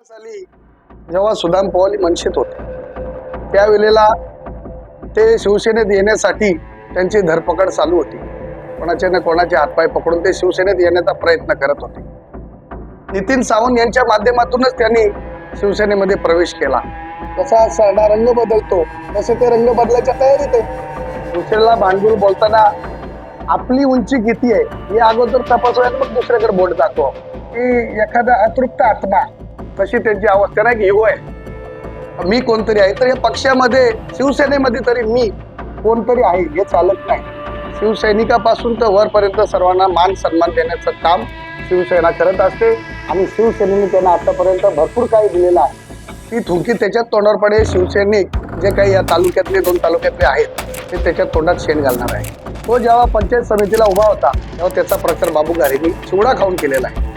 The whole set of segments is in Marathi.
साली जेव्हा सुदाम पवाली मनशेत होते त्यावेळेला ते शिवसेनेत येण्यासाठी त्यांची धरपकड चालू होती. कोणाचे ना कोणाचे हातपाय पकडून ते शिवसेनेत येण्याचा प्रयत्न करत होते. नितीन सावंत यांच्या माध्यमातूनच त्यांनी शिवसेनेमध्ये प्रवेश केला. जसा सरडा रंग बदलतो तसे ते रंग बदलायच्या तयारीत आहे दुसऱ्याला भांडूल बोलताना आपली उंची किती आहे हे अगोदर तपासूया मग दुसऱ्याकडे बोट दाखव. की एखादा अतृप्त आत्मा तशी त्यांची अवस्था नाही की इगो आहे मी कोणतरी आहे तर या पक्षामध्ये शिवसेनेमध्ये तरी मी कोणतरी आहे हे चालत नाही. शिवसैनिकापासून तर वरपर्यंत सर्वांना मान सन्मान देण्याचं काम शिवसेना करत असते. आणि शिवसेनेने त्यांना आतापर्यंत भरपूर काही दिलेलं आहे. ती थुंकी त्याच्यात तोंडावर पडे शिवसैनिक जे काही या तालुक्यातले दोन तालुक्यातले आहेत ते त्याच्यात तोंडात शेण घालणार आहे. तो जेव्हा पंचायत समितीला उभा होता तेव्हा त्याचा प्रचार बाबू गारेनी चिवडा खाऊन केलेला आहे.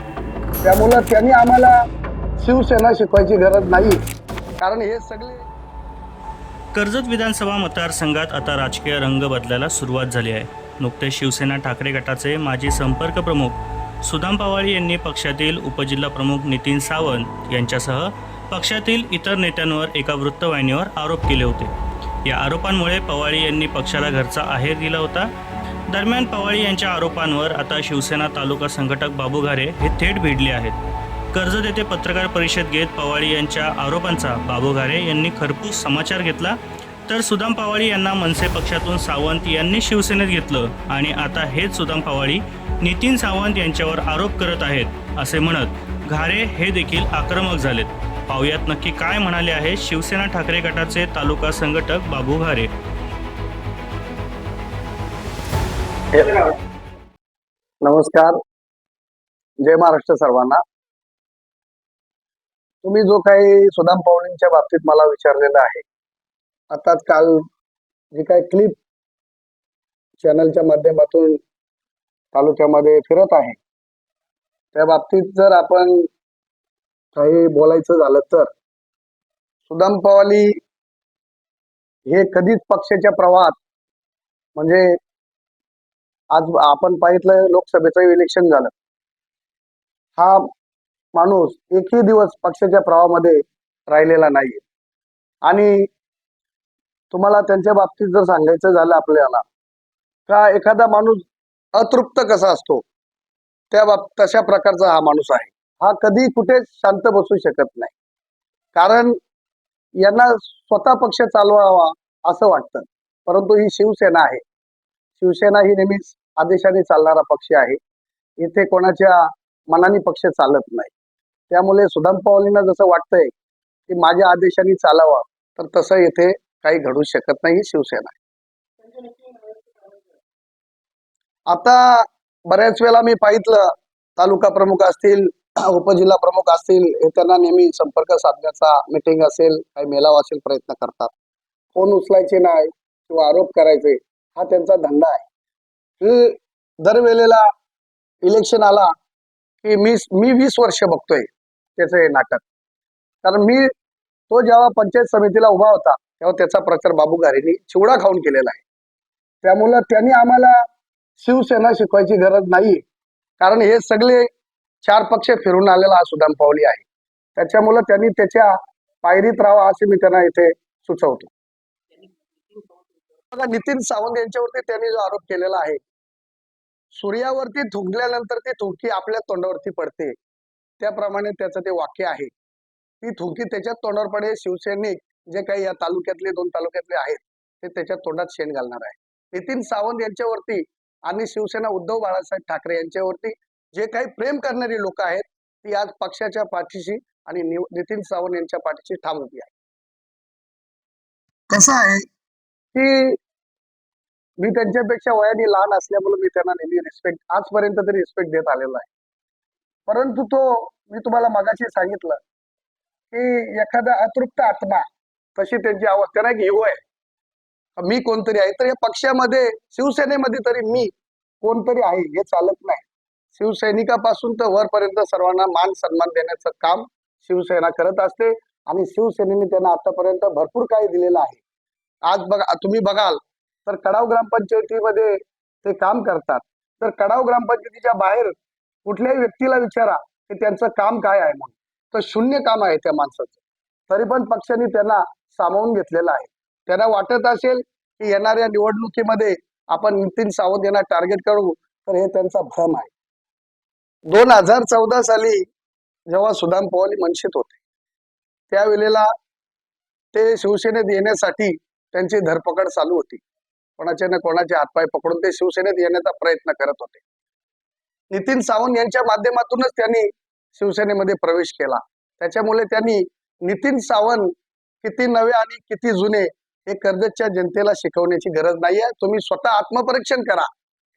त्यामुळं त्यांनी आम्हाला शिवसेना शिकवायची गरज नाही. कारण हे सगळे कर्जत विधानसभा मतदारसंघात आता राजकीय रंग बदलायला सुरुवात झाली आहे. नुकतेच शिवसेना ठाकरे गटाचे माजी संपर्क प्रमुख सुदाम पवाळी यांनी पक्षातील उपजिल्हा प्रमुख नितीन सावंत यांच्यासह पक्षातील इतर नेत्यांवर एका वृत्तवाहिनीवर आरोप केले होते. या आरोपांमुळे पवारी यांनी पक्षाला घरचा आहेर दिला होता. दरम्यान पवारी यांच्या आरोपांवर आता शिवसेना तालुका संघटक बाबू घारे हे थेट भिडले आहेत. कर्जत येथे पत्रकार परिषद घेत पवारी यांच्या आरोपांचा बाबू घारे यांनी खरपूस समाचार घेतला. तर सुदाम पवारी यांना मनसे पक्षातून सावंत यांनी शिवसेनेत घेतलं आणि आता हेच सुदाम पवारी नितीन सावंत यांच्यावर आरोप करत आहेत असे म्हणत घारे हे देखील आक्रमक झालेत. पाहुयात नक्की काय म्हणाले आहे शिवसेना ठाकरे गटाचे तालुका संघटक बाबू घारे. नमस्कार. जय महाराष्ट्र सर्वांना. तुम्ही जो काही सुदाम पवळींच्या बाबतीत मला विचारलेला आहे आता काल जी काही क्लिप चॅनलच्या माध्यमातून तालुक्यामध्ये फिरत आहे त्या बाबतीत जर आपण काही बोलायचं झालं तर. सुदाम पवाली हे कधीच पक्षाच्या प्रवाहात म्हणजे आज आपण पाहितलं लोकसभेचं इलेक्शन झालं. हा माणूस एकही दिवस पक्षाच्या प्रवाहामध्ये राहिलेला नाहीये. आणि तुम्हाला त्यांच्या बाबतीत जर सांगायचं झालं आपल्याला का एखादा माणूस अतृप्त कसा असतो? त्या बाब तशा प्रकारचा हा माणूस आहे. हा कधी कुठे शांत बसू शकत नाही. कारण यांना स्वतः पक्ष चालवावा असं वाटतं. परंतु ही शिवसेना आहे. शिवसेना ही नेहमीच आदेशाने चालणारा पक्ष आहे. इथे कोणाच्या मनाने पक्ष चालत नाही. त्यामुळे सुदाम पवालींना जसं वाटतंय की माझ्या आदेशाने चालावा तर तसं इथे काही घडू शकत नाही शिवसेना आता बऱ्याच वेळा मी पाहितलं तालुका प्रमुख असतील उपजिल्हा प्रमुख असतील हे त्यांना नेहमी संपर्क साधण्याचा मिटिंग असेल काही मेलावा असेल प्रयत्न करतात. फोन उचलायचे नाही किंवा आरोप करायचे हा त्यांचा धंदा आहे. की दरवेळेला इलेक्शन आला की मी मी वीस वर्ष बघतोय त्याचं हे नाटक. कारण मी तो जेव्हा पंचायत समितीला उभा होता तेव्हा त्याचा प्रचार बाबू गारेनी चिवडा खाऊन केलेला आहे. त्यामुळं त्यांनी आम्हाला शिवसेना शिकवायची गरज नाही. कारण हे सगळे चार पक्ष फिरून आलेला हा सुदाम पावली आहे. त्याच्यामुळं त्यांनी त्याच्या पायरीत राहावा असे मी त्यांना इथे सुचवतो. बघा नितीन सावंत यांच्यावरती त्यांनी जो आरोप केलेला आहे सूर्यावरती थुंकल्यानंतर ती थुंकी आपल्या तोंडावरती पडते. त्याप्रमाणे त्याचं ते वाक्य आहे. ती थुंकी त्याच्यात तोंडावर पडे शिवसैनिक जे काही या तालुक्यातले दोन तालुक्यातले आहेत ते त्याच्या तोंडात शेण घालणार आहे. नितीन सावंत यांच्यावरती आणि शिवसेना उद्धव बाळासाहेब ठाकरे यांच्यावरती जे काही प्रेम करणारी लोक आहेत ती आज पक्षाच्या पाठीशी आणि नितीन सावंत यांच्या पाठीशी ठाम उभी आहे कसं आहे? की मी त्यांच्यापेक्षा वयाने लहान असल्यामुळे मी त्यांना नेहमी रिस्पेक्ट आजपर्यंत तरी रिस्पेक्ट देत आलेलो आहे. परंतु तो मी तुम्हाला मगाशी सांगितलं की एखादा अतृप्त आत्मा तशी त्यांची अवस्था नाही की आहे. मी कोणतरी आहे तर या पक्षामध्ये शिवसेनेमध्ये तरी मी कोणतरी आहे हे चालत नाही. शिवसैनिकापासून तर वरपर्यंत सर्वांना मान सन्मान देण्याचं काम शिवसेना करत असते आणि शिवसेनेने त्यांना आतापर्यंत भरपूर काही दिलेलं आहे. आज बघा तुम्ही बघाल तर कडाव ग्रामपंचायतीमध्ये ते काम करतात. तर कडाव ग्रामपंचायतीच्या बाहेर कुठल्याही व्यक्तीला विचारा की त्यांचं काम काय आहे म्हणून. तर शून्य काम आहे त्या माणसाचं. तरी पण पक्षाने त्यांना सामावून घेतलेलं आहे. त्यांना वाटत असेल की येणाऱ्या निवडणुकीमध्ये आपण नितीन सावंत यांना टार्गेट करू तर हे त्यांचा भ्रम आहे. दोन हजार चौदा साली जेव्हा सुदाम पवाली मनशित होते त्यावेळेला ते शिवसेनेत येण्यासाठी त्यांची धरपकड चालू होती. कोणाच्या ना कोणाचे हातपाय पकडून ते शिवसेनेत येण्याचा प्रयत्न करत होते. नितीन सावंत यांच्या माध्यमातूनच त्यांनी शिवसेनेमध्ये प्रवेश केला. त्याच्यामुळे त्यांनी नितीन सावंत किती नवे आणि किती जुने हे कर्जतच्या जनतेला शिकवण्याची गरज नाहीये. तुम्ही स्वतः आत्मपरीक्षण करा.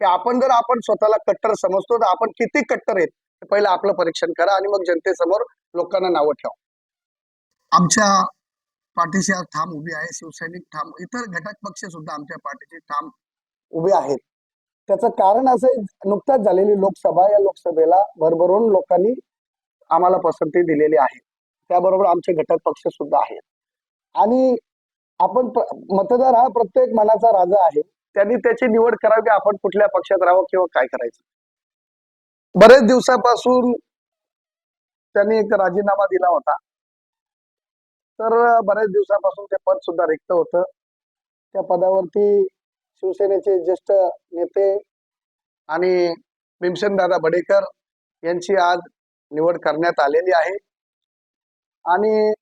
की आपण जर आपण स्वतःला कट्टर समजतो तर आपण किती कट्टर आहेत पहिलं आपलं परीक्षण करा आणि मग जनतेसमोर लोकांना नावं ठेवा. आमच्या पाठीशी आज ठाम उभी आहे शिवसैनिक ठाम इतर घटक पक्ष सुद्धा आमच्या पाठीशी ठाम उभे आहेत. त्याचं कारण असं नुकताच झालेली लोकसभा या लोकसभेला भरभरून लोकांनी आम्हाला पसंती दिलेली आहे. त्याबरोबर आमचे घटक पक्ष सुद्धा आहेत. आणि आपण मतदार हा प्रत्येक मनाचा राजा आहे. त्यांनी त्याची निवड करावी की आपण कुठल्या पक्षात राहावं किंवा काय करायचं. बरेच दिवसापासून त्यांनी एक राजीनामा दिला होता. तर बऱ्याच दिवसापासून ते पद सुद्धा रिक्त होतं. त्या पदावरती शिवसेनेचे ज्येष्ठ नेते आणि भीमसेन दादा बडेकर यांची आज निवड करण्यात आलेली आहे. आणि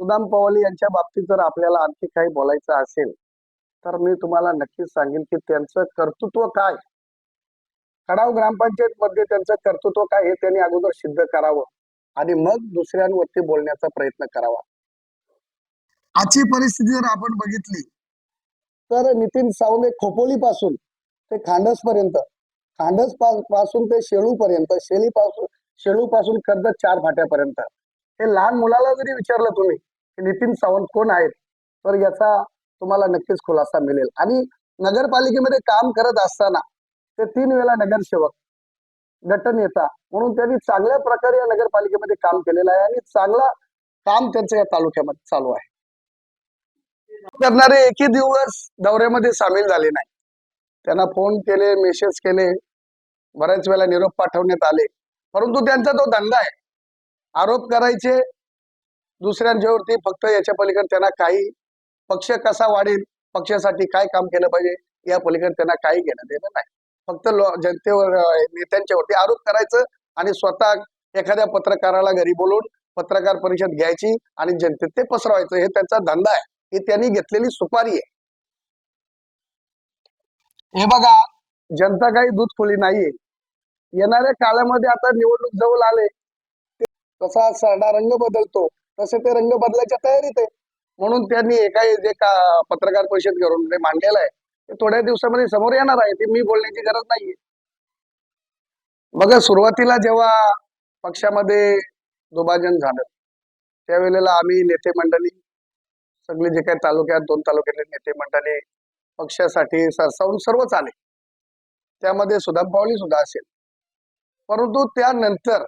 सुदाम पवाली यांच्या बाबतीत जर आपल्याला आणखी काही बोलायचं असेल तर मी तुम्हाला नक्कीच सांगेन की त्यांचं कर्तृत्व काय? खडाव ग्रामपंचायत मध्ये त्यांचं कर्तृत्व काय हे त्यांनी अगोदर सिद्ध करावं आणि मग दुसऱ्यांवरती बोलण्याचा प्रयत्न करावा. आजची परिस्थिती जर आपण बघितली तर नितीन सावंत खोपोली पासून ते खांडस पर्यंत खांडसपासून ते शेळू पर्यंत शेली पासून शेळू पासून कर्जत चार फाट्यापर्यंत. हे लहान मुलाला जरी विचारलं तुम्ही नितीन सावंत कोण आहेत? तर याचा तुम्हाला नक्कीच खुलासा मिळेल. आणि नगरपालिकेमध्ये काम करत असताना ते तीन वेळा नगरसेवक गटनेता म्हणून त्यांनी चांगल्या प्रकारे या नगरपालिकेमध्ये काम केलेलं आहे आणि चांगला काम त्यांचं या तालुक्यामध्ये चालू आहे. करणारे एकही दिवस दौऱ्यामध्ये सामील झाले नाही. त्यांना फोन केले मेसेज केले बऱ्याच वेळा निरोप पाठवण्यात आले. परंतु त्यांचा तो धंदा आहे. आरोप करायचे दुसऱ्यांच्यावरती फक्त याच्या पलीकडे त्यांना काही पक्ष कसा वाढेल पक्षासाठी काय काम केलं पाहिजे या पलीकडे त्यांना काही घेणं देणं नाही. फक्त जनतेवर नेत्यांच्यावरती आरोप करायचं आणि स्वतः एखाद्या पत्रकाराला घरी बोलून पत्रकार परिषद घ्यायची आणि जनतेत ते पसरवायचं. हे त्यांचा धंदा आहे. ही त्यांनी घेतलेली सुपारी आहे. हे बघा जनता काही दूध खोली नाहीये. येणाऱ्या काळामध्ये आता निवडणूक जवळ आले. ते- कसा साडा रंग बदलतो. तसे ते रंग बदलायच्या तयारीत आहे. म्हणून त्यांनी एका जे का पत्रकार परिषद करून ते मांडलेलं आहे ते थोड्या दिवसामध्ये समोर येणार आहे ते मी बोलण्याची गरज नाहीये. बघा सुरुवातीला जेव्हा पक्षामध्ये दुभाजन झालं त्यावेळेला आम्ही नेते मंडळी सगळे जे काही तालुक्यात दोन तालुक्यातले नेते मंडळी पक्षासाठी सरसावून सर्वच आले. त्यामध्ये सुदाम पावली सुद्धा असेल. परंतु त्यानंतर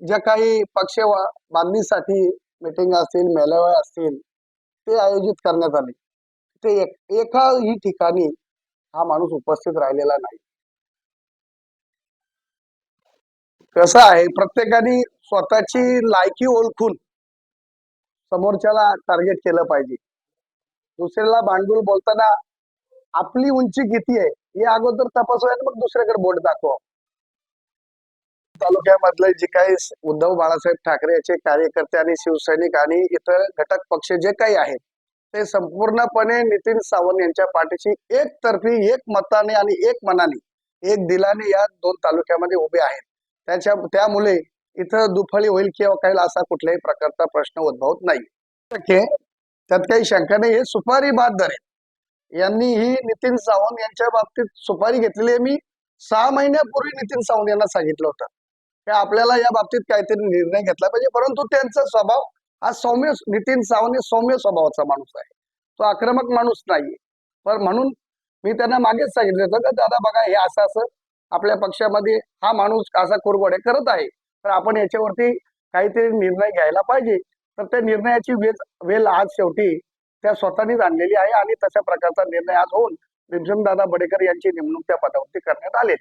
ज्या काही पक्ष बांधणीसाठी मिटिंग असतील मेळावे असतील ते आयोजित करण्यात आले. ते एक- एकाही ठिकाणी हा माणूस उपस्थित राहिलेला नाही. कसं आहे प्रत्येकाने स्वतःची लायकी ओळखून समोरच्याला टार्गेट केलं पाहिजे. दुसऱ्याला भांडूल बोलताना आपली उंची किती आहे हे अगोदर तपासूया मग दुसऱ्याकडे बोट दाखवा तालुक्यामधले जे काही उद्धव बाळासाहेब ठाकरे याचे कार्यकर्ते आणि शिवसैनिक आणि इतर घटक पक्ष जे काही आहेत ते संपूर्णपणे नितीन सावंत यांच्या पाठीशी एकतर्फी एक मताने आणि एक मनाने एक दिलाने या दोन तालुक्यामध्ये उभे आहेत. त्याच्या त्यामुळे इथं दुफळी होईल किंवा काही असा कुठल्याही प्रकारचा प्रश्न उद्भवत नाही. त्यात काही शंका नाही. हे सुपारी बाद आहे यांनी ही नितीन सावंत यांच्या बाबतीत सुपारी घेतलेली आहे. मी सहा महिन्यापूर्वी नितीन सावंत यांना सांगितलं होतं. आपल्याला या बाबतीत काहीतरी निर्णय घेतला पाहिजे. परंतु त्यांचा स्वभाव हा सौम्य नितीन सावंत सौम्य स्वभावाचा माणूस आहे. तो आक्रमक माणूस नाहीये. पण म्हणून मी त्यांना मागेच सांगितलं होतं का दादा बघा हे असं असं आपल्या पक्षामध्ये हा माणूस असा कुरबडे करत आहे. तर आपण याच्यावरती काहीतरी निर्णय घ्यायला पाहिजे. तर त्या निर्णयाची वेळ वेळ आज शेवटी त्या स्वतःनीच आणलेली आहे आणि तशा प्रकारचा निर्णय आज होऊन भीमसेनदादा बडेकर यांची नेमणूक त्या पदावरती करण्यात आली.